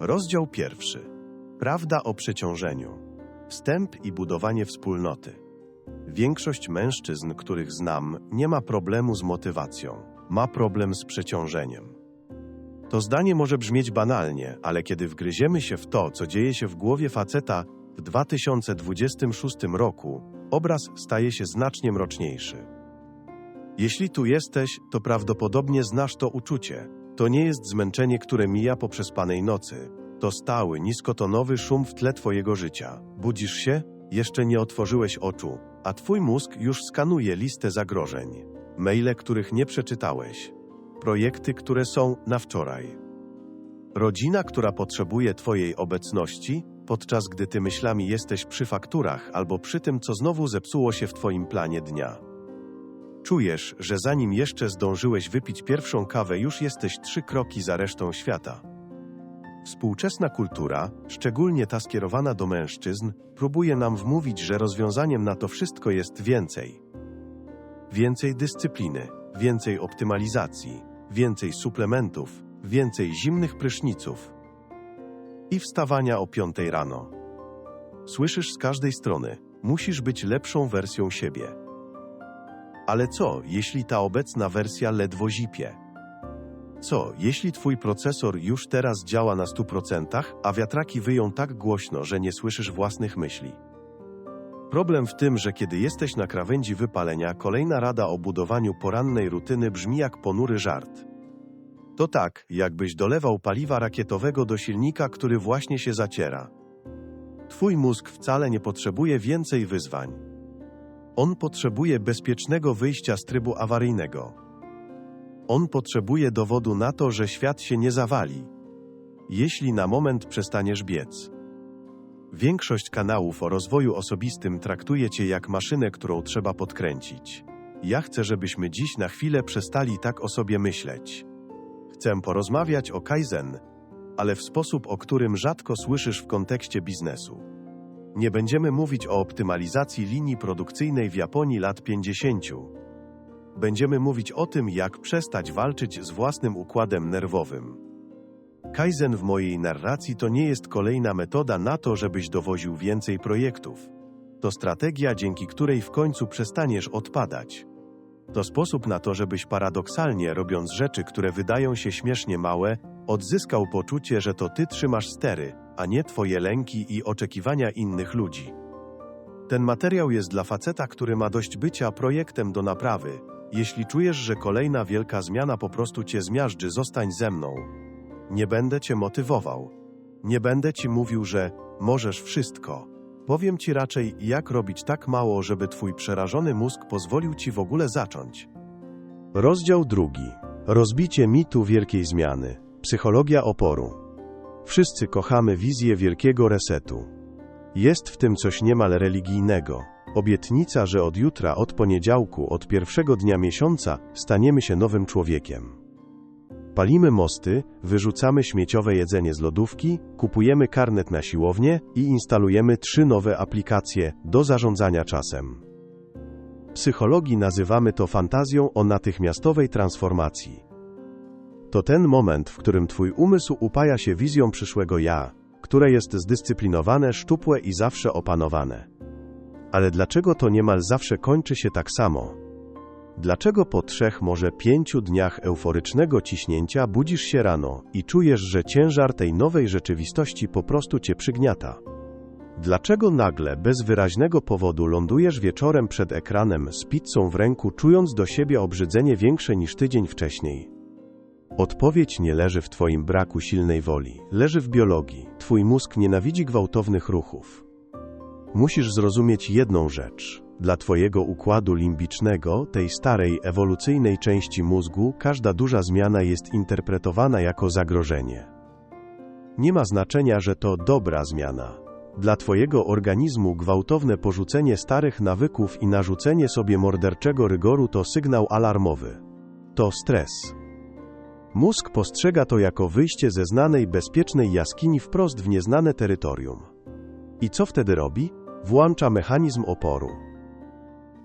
Rozdział pierwszy. Prawda o przeciążeniu. Wstęp i budowanie wspólnoty. Większość mężczyzn, których znam, nie ma problemu z motywacją. Ma problem z przeciążeniem. To zdanie może brzmieć banalnie, ale kiedy wgryziemy się w to, co dzieje się w głowie faceta w 2026 roku, obraz staje się znacznie mroczniejszy. Jeśli tu jesteś, to prawdopodobnie znasz to uczucie. To nie jest zmęczenie, które mija po przespanej nocy. To stały, niskotonowy szum w tle twojego życia. Budzisz się, jeszcze nie otworzyłeś oczu, a twój mózg już skanuje listę zagrożeń. Maile, których nie przeczytałeś. Projekty, które są na wczoraj. Rodzina, która potrzebuje twojej obecności, podczas gdy ty myślami jesteś przy fakturach albo przy tym, co znowu zepsuło się w twoim planie dnia. Czujesz, że zanim jeszcze zdążyłeś wypić pierwszą kawę, już jesteś trzy kroki za resztą świata. Współczesna kultura, szczególnie ta skierowana do mężczyzn, próbuje nam wmówić, że rozwiązaniem na to wszystko jest więcej. Więcej dyscypliny, więcej optymalizacji, więcej suplementów, więcej zimnych pryszniców i wstawania o piątej rano. Słyszysz z każdej strony, musisz być lepszą wersją siebie. Ale co, jeśli ta obecna wersja ledwo zipie? Co, jeśli twój procesor już teraz działa na 100%, a wiatraki wyją tak głośno, że nie słyszysz własnych myśli? Problem w tym, że kiedy jesteś na krawędzi wypalenia, kolejna rada o budowaniu porannej rutyny brzmi jak ponury żart. To tak, jakbyś dolewał paliwa rakietowego do silnika, który właśnie się zaciera. Twój mózg wcale nie potrzebuje więcej wyzwań. On potrzebuje bezpiecznego wyjścia z trybu awaryjnego. On potrzebuje dowodu na to, że świat się nie zawali. Jeśli na moment przestaniesz biec. Większość kanałów o rozwoju osobistym traktuje cię jak maszynę, którą trzeba podkręcić. Ja chcę, żebyśmy dziś na chwilę przestali tak o sobie myśleć. Chcę porozmawiać o Kaizen, ale w sposób, o którym rzadko słyszysz w kontekście biznesu. Nie będziemy mówić o optymalizacji linii produkcyjnej w Japonii lat 50. Będziemy mówić o tym, jak przestać walczyć z własnym układem nerwowym. Kaizen w mojej narracji to nie jest kolejna metoda na to, żebyś dowoził więcej projektów. To strategia, dzięki której w końcu przestaniesz odpadać. To sposób na to, żebyś paradoksalnie, robiąc rzeczy, które wydają się śmiesznie małe, odzyskał poczucie, że to ty trzymasz stery, a nie twoje lęki i oczekiwania innych ludzi. Ten materiał jest dla faceta, który ma dość bycia projektem do naprawy. Jeśli czujesz, że kolejna wielka zmiana po prostu cię zmiażdży, zostań ze mną. Nie będę cię motywował. Nie będę ci mówił, że możesz wszystko. Powiem ci raczej, jak robić tak mało, żeby twój przerażony mózg pozwolił ci w ogóle zacząć. Rozdział drugi. Rozbicie mitu wielkiej zmiany. Psychologia oporu. Wszyscy kochamy wizję wielkiego resetu. Jest w tym coś niemal religijnego. Obietnica, że od jutra, od poniedziałku, od pierwszego dnia miesiąca staniemy się nowym człowiekiem. Palimy mosty, wyrzucamy śmieciowe jedzenie z lodówki, kupujemy karnet na siłownię i instalujemy trzy nowe aplikacje do zarządzania czasem. Psychologii nazywamy to fantazją o natychmiastowej transformacji. To ten moment, w którym Twój umysł upaja się wizją przyszłego ja, które jest zdyscyplinowane, szczupłe i zawsze opanowane. Ale dlaczego to niemal zawsze kończy się tak samo? Dlaczego po trzech, może pięciu dniach euforycznego ciśnięcia budzisz się rano i czujesz, że ciężar tej nowej rzeczywistości po prostu cię przygniata? Dlaczego nagle, bez wyraźnego powodu, lądujesz wieczorem przed ekranem z pizzą w ręku, czując do siebie obrzydzenie większe niż tydzień wcześniej? Odpowiedź nie leży w Twoim braku silnej woli, leży w biologii. Twój mózg nienawidzi gwałtownych ruchów. Musisz zrozumieć jedną rzecz. Dla Twojego układu limbicznego, tej starej, ewolucyjnej części mózgu, każda duża zmiana jest interpretowana jako zagrożenie. Nie ma znaczenia, że to dobra zmiana. Dla Twojego organizmu gwałtowne porzucenie starych nawyków i narzucenie sobie morderczego rygoru to sygnał alarmowy. To stres. Mózg postrzega to jako wyjście ze znanej, bezpiecznej jaskini wprost w nieznane terytorium. I co wtedy robi? Włącza mechanizm oporu.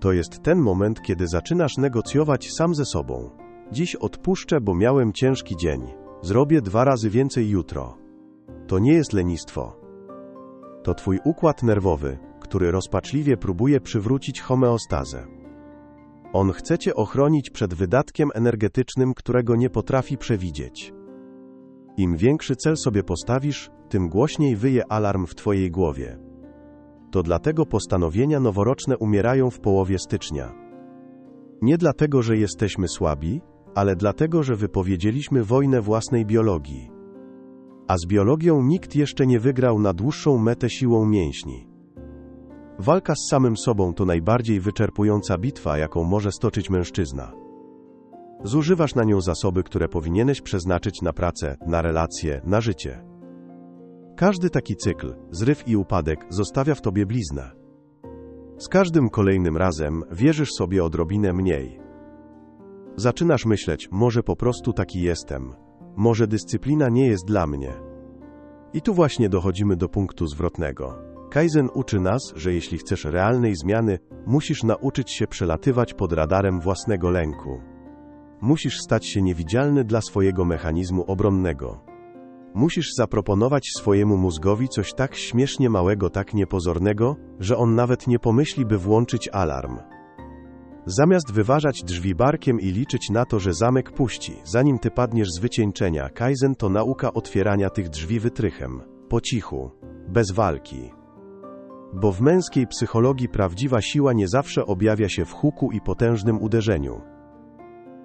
To jest ten moment, kiedy zaczynasz negocjować sam ze sobą. Dziś odpuszczę, bo miałem ciężki dzień. Zrobię dwa razy więcej jutro. To nie jest lenistwo. To twój układ nerwowy, który rozpaczliwie próbuje przywrócić homeostazę. On chce cię ochronić przed wydatkiem energetycznym, którego nie potrafi przewidzieć. Im większy cel sobie postawisz, tym głośniej wyje alarm w twojej głowie. To dlatego postanowienia noworoczne umierają w połowie stycznia. Nie dlatego, że jesteśmy słabi, ale dlatego, że wypowiedzieliśmy wojnę własnej biologii. A z biologią nikt jeszcze nie wygrał na dłuższą metę siłą mięśni. Walka z samym sobą to najbardziej wyczerpująca bitwa, jaką może stoczyć mężczyzna. Zużywasz na nią zasoby, które powinieneś przeznaczyć na pracę, na relacje, na życie. Każdy taki cykl, zryw i upadek, zostawia w tobie bliznę. Z każdym kolejnym razem wierzysz sobie odrobinę mniej. Zaczynasz myśleć, może po prostu taki jestem, może dyscyplina nie jest dla mnie. I tu właśnie dochodzimy do punktu zwrotnego. Kaizen uczy nas, że jeśli chcesz realnej zmiany, musisz nauczyć się przelatywać pod radarem własnego lęku. Musisz stać się niewidzialny dla swojego mechanizmu obronnego. Musisz zaproponować swojemu mózgowi coś tak śmiesznie małego, tak niepozornego, że on nawet nie pomyśli, by włączyć alarm. Zamiast wyważać drzwi barkiem i liczyć na to, że zamek puści, zanim ty padniesz z wycieńczenia, Kaizen to nauka otwierania tych drzwi wytrychem, po cichu, bez walki. Bo w męskiej psychologii prawdziwa siła nie zawsze objawia się w huku i potężnym uderzeniu.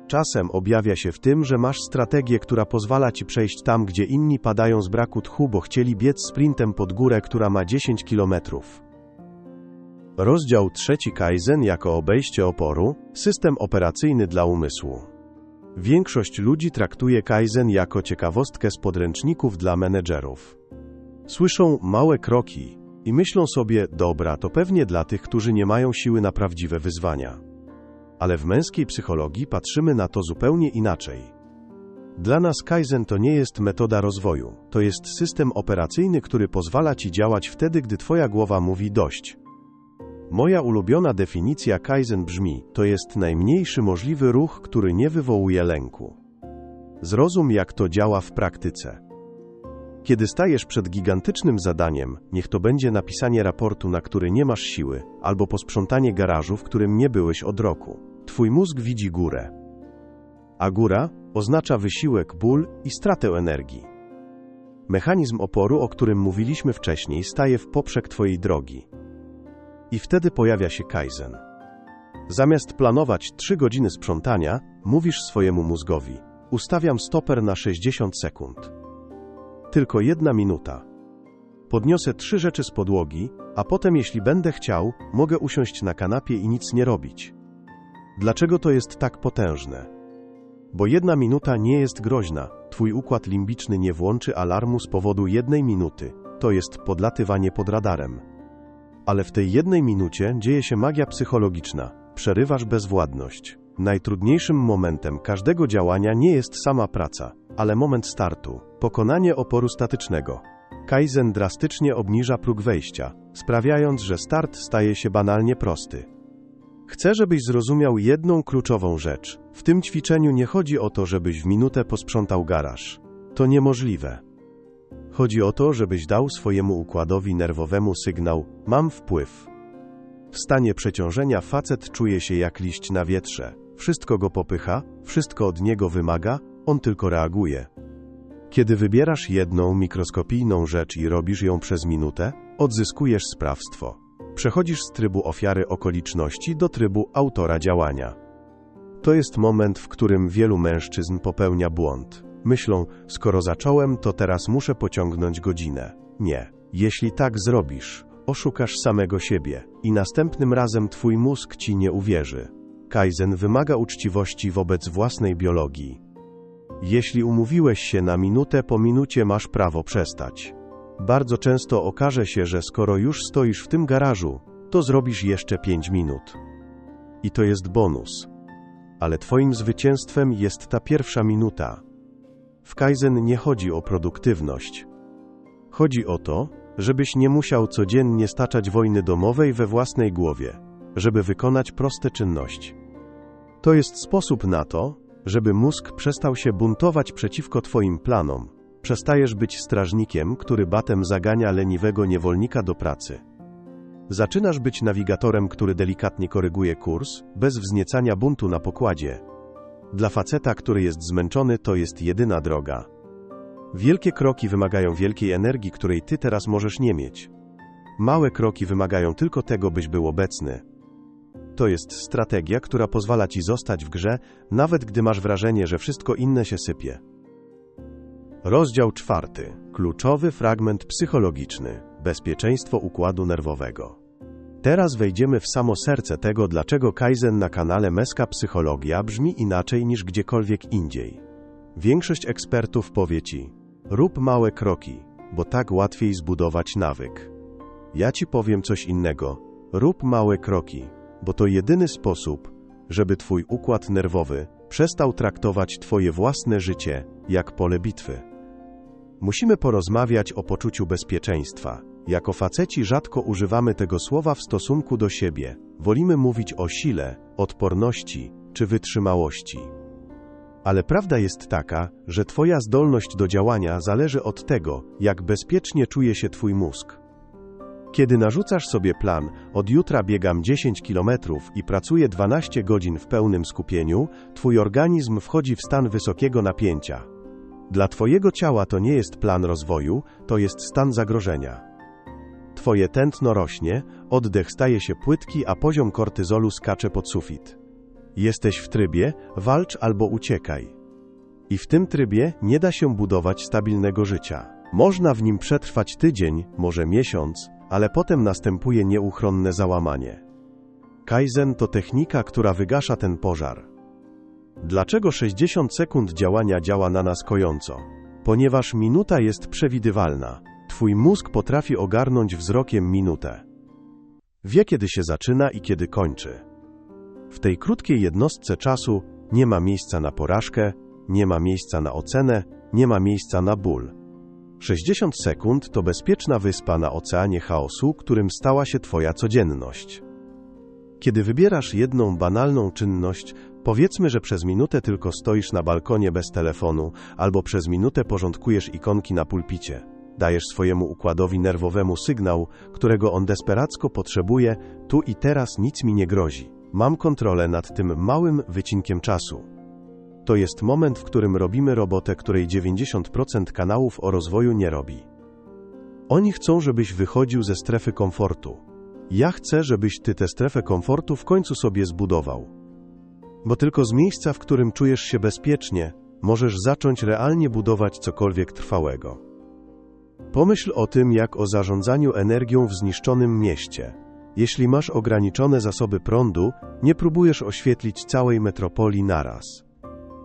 Czasem objawia się w tym, że masz strategię, która pozwala ci przejść tam, gdzie inni padają z braku tchu, bo chcieli biec sprintem pod górę, która ma 10 kilometrów. Rozdział trzeci Kaizen jako obejście oporu, system operacyjny dla umysłu. Większość ludzi traktuje Kaizen jako ciekawostkę z podręczników dla menedżerów. Słyszą małe kroki i myślą sobie, dobra, to pewnie dla tych, którzy nie mają siły na prawdziwe wyzwania. Ale w męskiej psychologii patrzymy na to zupełnie inaczej. Dla nas Kaizen to nie jest metoda rozwoju, to jest system operacyjny, który pozwala ci działać wtedy, gdy twoja głowa mówi dość. Moja ulubiona definicja Kaizen brzmi: to jest najmniejszy możliwy ruch, który nie wywołuje lęku. Zrozum, jak to działa w praktyce. Kiedy stajesz przed gigantycznym zadaniem, niech to będzie napisanie raportu, na który nie masz siły, albo posprzątanie garażu, w którym nie byłeś od roku. Twój mózg widzi górę. A góra oznacza wysiłek, ból i stratę energii. Mechanizm oporu, o którym mówiliśmy wcześniej, staje w poprzek Twojej drogi. I wtedy pojawia się Kaizen. Zamiast planować 3 godziny sprzątania, mówisz swojemu mózgowi: Ustawiam stoper na 60 sekund. Tylko jedna minuta. Podniosę trzy rzeczy z podłogi, a potem, jeśli będę chciał, mogę usiąść na kanapie i nic nie robić. Dlaczego to jest tak potężne? Bo jedna minuta nie jest groźna, twój układ limbiczny nie włączy alarmu z powodu jednej minuty. To jest podlatywanie pod radarem. Ale w tej jednej minucie dzieje się magia psychologiczna. Przerywasz bezwładność. Najtrudniejszym momentem każdego działania nie jest sama praca, ale moment startu, pokonanie oporu statycznego. Kaizen drastycznie obniża próg wejścia, sprawiając, że start staje się banalnie prosty. Chcę, żebyś zrozumiał jedną kluczową rzecz. W tym ćwiczeniu nie chodzi o to, żebyś w minutę posprzątał garaż. To niemożliwe. Chodzi o to, żebyś dał swojemu układowi nerwowemu sygnał: Mam wpływ. W stanie przeciążenia facet czuje się jak liść na wietrze. Wszystko go popycha, wszystko od niego wymaga, on tylko reaguje. Kiedy wybierasz jedną mikroskopijną rzecz i robisz ją przez minutę, odzyskujesz sprawstwo. Przechodzisz z trybu ofiary okoliczności do trybu autora działania. To jest moment, w którym wielu mężczyzn popełnia błąd. Myślą, skoro zacząłem, to teraz muszę pociągnąć godzinę. Nie. Jeśli tak zrobisz, oszukasz samego siebie i następnym razem twój mózg ci nie uwierzy. Kaizen wymaga uczciwości wobec własnej biologii. Jeśli umówiłeś się na minutę po minucie, masz prawo przestać. Bardzo często okaże się, że skoro już stoisz w tym garażu, to zrobisz jeszcze 5 minut. I to jest bonus. Ale Twoim zwycięstwem jest ta pierwsza minuta. W Kaizen nie chodzi o produktywność. Chodzi o to, żebyś nie musiał codziennie staczać wojny domowej we własnej głowie, żeby wykonać proste czynności. To jest sposób na to, żeby mózg przestał się buntować przeciwko Twoim planom, Przestajesz być strażnikiem, który batem zagania leniwego niewolnika do pracy. Zaczynasz być nawigatorem, który delikatnie koryguje kurs, bez wzniecania buntu na pokładzie. Dla faceta, który jest zmęczony, to jest jedyna droga. Wielkie kroki wymagają wielkiej energii, której ty teraz możesz nie mieć. Małe kroki wymagają tylko tego, byś był obecny. To jest strategia, która pozwala ci zostać w grze, nawet gdy masz wrażenie, że wszystko inne się sypie. Rozdział czwarty. Kluczowy fragment psychologiczny. Bezpieczeństwo układu nerwowego. Teraz wejdziemy w samo serce tego, dlaczego Kaizen na kanale Meska Psychologia brzmi inaczej niż gdziekolwiek indziej. Większość ekspertów powie ci: rób małe kroki, bo tak łatwiej zbudować nawyk. Ja ci powiem coś innego. Rób małe kroki, bo to jedyny sposób, żeby twój układ nerwowy przestał traktować twoje własne życie jak pole bitwy. Musimy porozmawiać o poczuciu bezpieczeństwa. Jako faceci rzadko używamy tego słowa w stosunku do siebie. Wolimy mówić o sile, odporności czy wytrzymałości. Ale prawda jest taka, że Twoja zdolność do działania zależy od tego, jak bezpiecznie czuje się Twój mózg. Kiedy narzucasz sobie plan, od jutra biegam 10 km i pracuję 12 godzin w pełnym skupieniu, Twój organizm wchodzi w stan wysokiego napięcia. Dla Twojego ciała to nie jest plan rozwoju, to jest stan zagrożenia. Twoje tętno rośnie, oddech staje się płytki, a poziom kortyzolu skacze pod sufit. Jesteś w trybie walcz albo uciekaj. I w tym trybie nie da się budować stabilnego życia. Można w nim przetrwać tydzień, może miesiąc, ale potem następuje nieuchronne załamanie. Kaizen to technika, która wygasza ten pożar. Dlaczego 60 sekund działania działa na nas kojąco? Ponieważ minuta jest przewidywalna. Twój mózg potrafi ogarnąć wzrokiem minutę. Wie, kiedy się zaczyna i kiedy kończy. W tej krótkiej jednostce czasu nie ma miejsca na porażkę, nie ma miejsca na ocenę, nie ma miejsca na ból. 60 sekund to bezpieczna wyspa na oceanie chaosu, którym stała się Twoja codzienność. Kiedy wybierasz jedną banalną czynność, powiedzmy, że przez minutę tylko stoisz na balkonie bez telefonu, albo przez minutę porządkujesz ikonki na pulpicie. Dajesz swojemu układowi nerwowemu sygnał, którego on desperacko potrzebuje, tu i teraz nic mi nie grozi. Mam kontrolę nad tym małym wycinkiem czasu. To jest moment, w którym robimy robotę, której 90% kanałów o rozwoju nie robi. Oni chcą, żebyś wychodził ze strefy komfortu. Ja chcę, żebyś ty tę strefę komfortu w końcu sobie zbudował. Bo tylko z miejsca, w którym czujesz się bezpiecznie, możesz zacząć realnie budować cokolwiek trwałego. Pomyśl o tym, jak o zarządzaniu energią w zniszczonym mieście. Jeśli masz ograniczone zasoby prądu, nie próbujesz oświetlić całej metropolii naraz.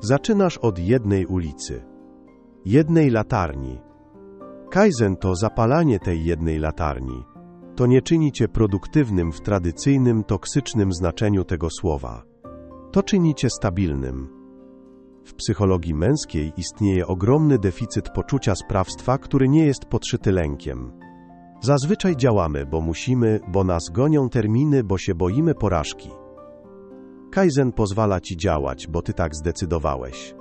Zaczynasz od jednej ulicy, jednej latarni. Kaizen to zapalanie tej jednej latarni. To nie czyni cię produktywnym w tradycyjnym, toksycznym znaczeniu tego słowa. To czyni cię stabilnym. W psychologii męskiej istnieje ogromny deficyt poczucia sprawstwa, który nie jest podszyty lękiem. Zazwyczaj działamy, bo musimy, bo nas gonią terminy, bo się boimy porażki. Kaizen pozwala ci działać, bo ty tak zdecydowałeś.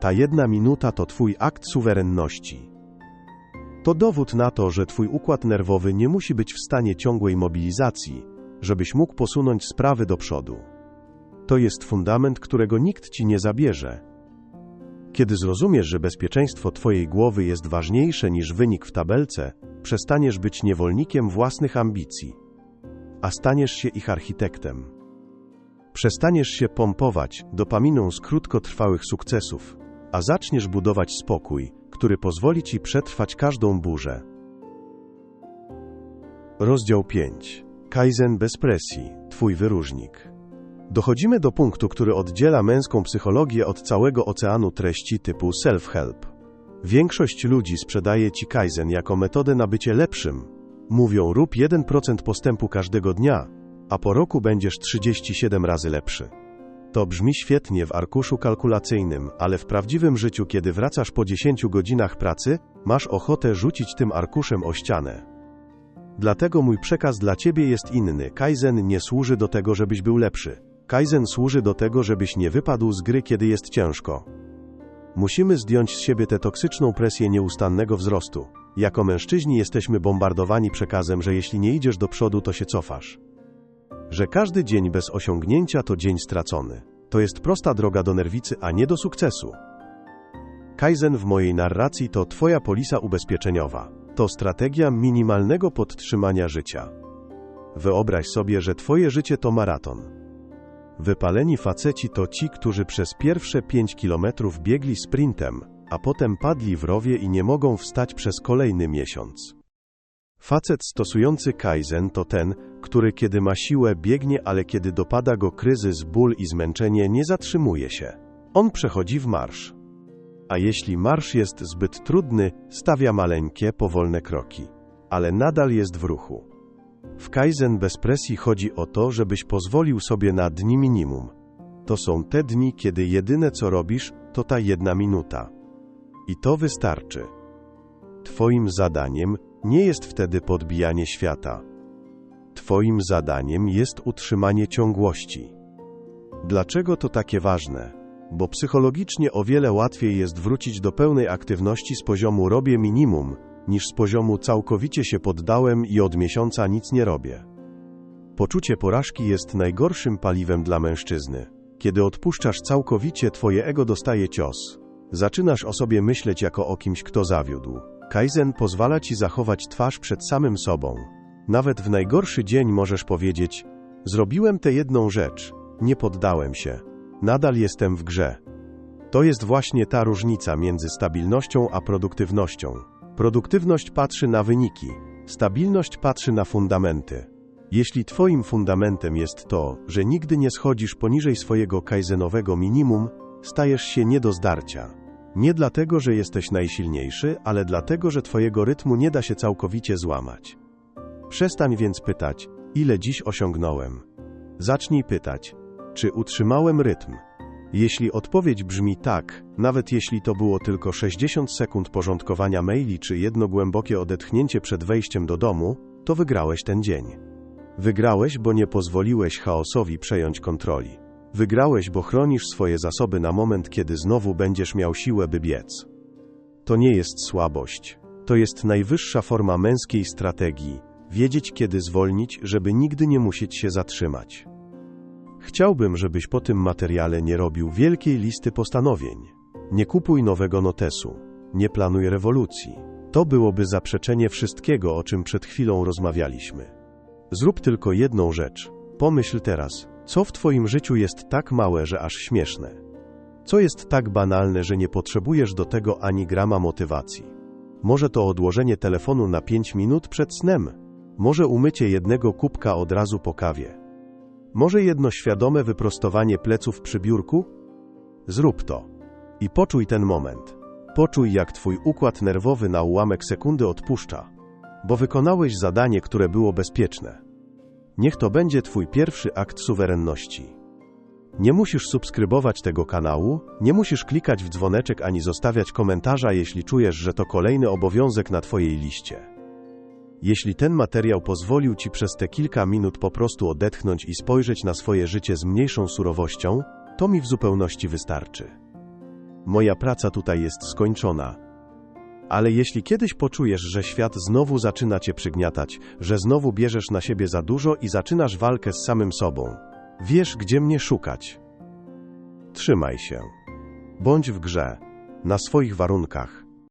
Ta jedna minuta to twój akt suwerenności. To dowód na to, że twój układ nerwowy nie musi być w stanie ciągłej mobilizacji, żebyś mógł posunąć sprawy do przodu. To jest fundament, którego nikt ci nie zabierze. Kiedy zrozumiesz, że bezpieczeństwo twojej głowy jest ważniejsze niż wynik w tabelce, przestaniesz być niewolnikiem własnych ambicji, a staniesz się ich architektem. Przestaniesz się pompować dopaminą z krótkotrwałych sukcesów, a zaczniesz budować spokój, który pozwoli ci przetrwać każdą burzę. Rozdział 5. Kaizen bez presji, twój wyróżnik. Dochodzimy do punktu, który oddziela męską psychologię od całego oceanu treści typu self-help. Większość ludzi sprzedaje ci Kaizen jako metodę na bycie lepszym. Mówią rób 1% postępu każdego dnia, a po roku będziesz 37 razy lepszy. To brzmi świetnie w arkuszu kalkulacyjnym, ale w prawdziwym życiu, kiedy wracasz po 10 godzinach pracy, masz ochotę rzucić tym arkuszem o ścianę. Dlatego mój przekaz dla ciebie jest inny. Kaizen nie służy do tego, żebyś był lepszy. Kaizen służy do tego, żebyś nie wypadł z gry, kiedy jest ciężko. Musimy zdjąć z siebie tę toksyczną presję nieustannego wzrostu. Jako mężczyźni jesteśmy bombardowani przekazem, że jeśli nie idziesz do przodu, to się cofasz. Że każdy dzień bez osiągnięcia to dzień stracony. To jest prosta droga do nerwicy, a nie do sukcesu. Kaizen w mojej narracji to Twoja polisa ubezpieczeniowa. To strategia minimalnego podtrzymania życia. Wyobraź sobie, że Twoje życie to maraton. Wypaleni faceci to ci, którzy przez pierwsze 5 kilometrów biegli sprintem, a potem padli w rowie i nie mogą wstać przez kolejny miesiąc. Facet stosujący Kaizen to ten, który kiedy ma siłę biegnie, ale kiedy dopada go kryzys, ból i zmęczenie, nie zatrzymuje się. On przechodzi w marsz. A jeśli marsz jest zbyt trudny, stawia maleńkie, powolne kroki. Ale nadal jest w ruchu. W Kaizen bez presji chodzi o to, żebyś pozwolił sobie na dni minimum. To są te dni, kiedy jedyne co robisz, to ta jedna minuta. I to wystarczy. Twoim zadaniem nie jest wtedy podbijanie świata. Twoim zadaniem jest utrzymanie ciągłości. Dlaczego to takie ważne? Bo psychologicznie o wiele łatwiej jest wrócić do pełnej aktywności z poziomu robię minimum, niż z poziomu całkowicie się poddałem i od miesiąca nic nie robię. Poczucie porażki jest najgorszym paliwem dla mężczyzny. Kiedy odpuszczasz całkowicie, twoje ego dostaje cios. Zaczynasz o sobie myśleć jako o kimś, kto zawiódł. Kaizen pozwala ci zachować twarz przed samym sobą. Nawet w najgorszy dzień możesz powiedzieć: Zrobiłem tę jedną rzecz, nie poddałem się, nadal jestem w grze. To jest właśnie ta różnica między stabilnością a produktywnością. Produktywność patrzy na wyniki, stabilność patrzy na fundamenty. Jeśli Twoim fundamentem jest to, że nigdy nie schodzisz poniżej swojego kaizenowego minimum, stajesz się nie do zdarcia. Nie dlatego, że jesteś najsilniejszy, ale dlatego, że Twojego rytmu nie da się całkowicie złamać. Przestań więc pytać, ile dziś osiągnąłem. Zacznij pytać, czy utrzymałem rytm. Jeśli odpowiedź brzmi tak, nawet jeśli to było tylko 60 sekund porządkowania maili czy jedno głębokie odetchnięcie przed wejściem do domu, to wygrałeś ten dzień. Wygrałeś, bo nie pozwoliłeś chaosowi przejąć kontroli. Wygrałeś, bo chronisz swoje zasoby na moment, kiedy znowu będziesz miał siłę, by biec. To nie jest słabość. To jest najwyższa forma męskiej strategii wiedzieć, kiedy zwolnić, żeby nigdy nie musieć się zatrzymać. Chciałbym, żebyś po tym materiale nie robił wielkiej listy postanowień. Nie kupuj nowego notesu. Nie planuj rewolucji. To byłoby zaprzeczenie wszystkiego, o czym przed chwilą rozmawialiśmy. Zrób tylko jedną rzecz. Pomyśl teraz, co w Twoim życiu jest tak małe, że aż śmieszne? Co jest tak banalne, że nie potrzebujesz do tego ani grama motywacji? Może to odłożenie telefonu na 5 minut przed snem? Może umycie jednego kubka od razu po kawie? Może jedno świadome wyprostowanie pleców przy biurku? Zrób to. I poczuj ten moment. Poczuj, jak Twój układ nerwowy na ułamek sekundy odpuszcza, bo wykonałeś zadanie, które było bezpieczne. Niech to będzie Twój pierwszy akt suwerenności. Nie musisz subskrybować tego kanału, nie musisz klikać w dzwoneczek ani zostawiać komentarza, jeśli czujesz, że to kolejny obowiązek na Twojej liście. Jeśli ten materiał pozwolił Ci przez te kilka minut po prostu odetchnąć i spojrzeć na swoje życie z mniejszą surowością, to mi w zupełności wystarczy. Moja praca tutaj jest skończona. Ale jeśli kiedyś poczujesz, że świat znowu zaczyna Cię przygniatać, że znowu bierzesz na siebie za dużo i zaczynasz walkę z samym sobą, wiesz, gdzie mnie szukać. Trzymaj się. Bądź w grze, na swoich warunkach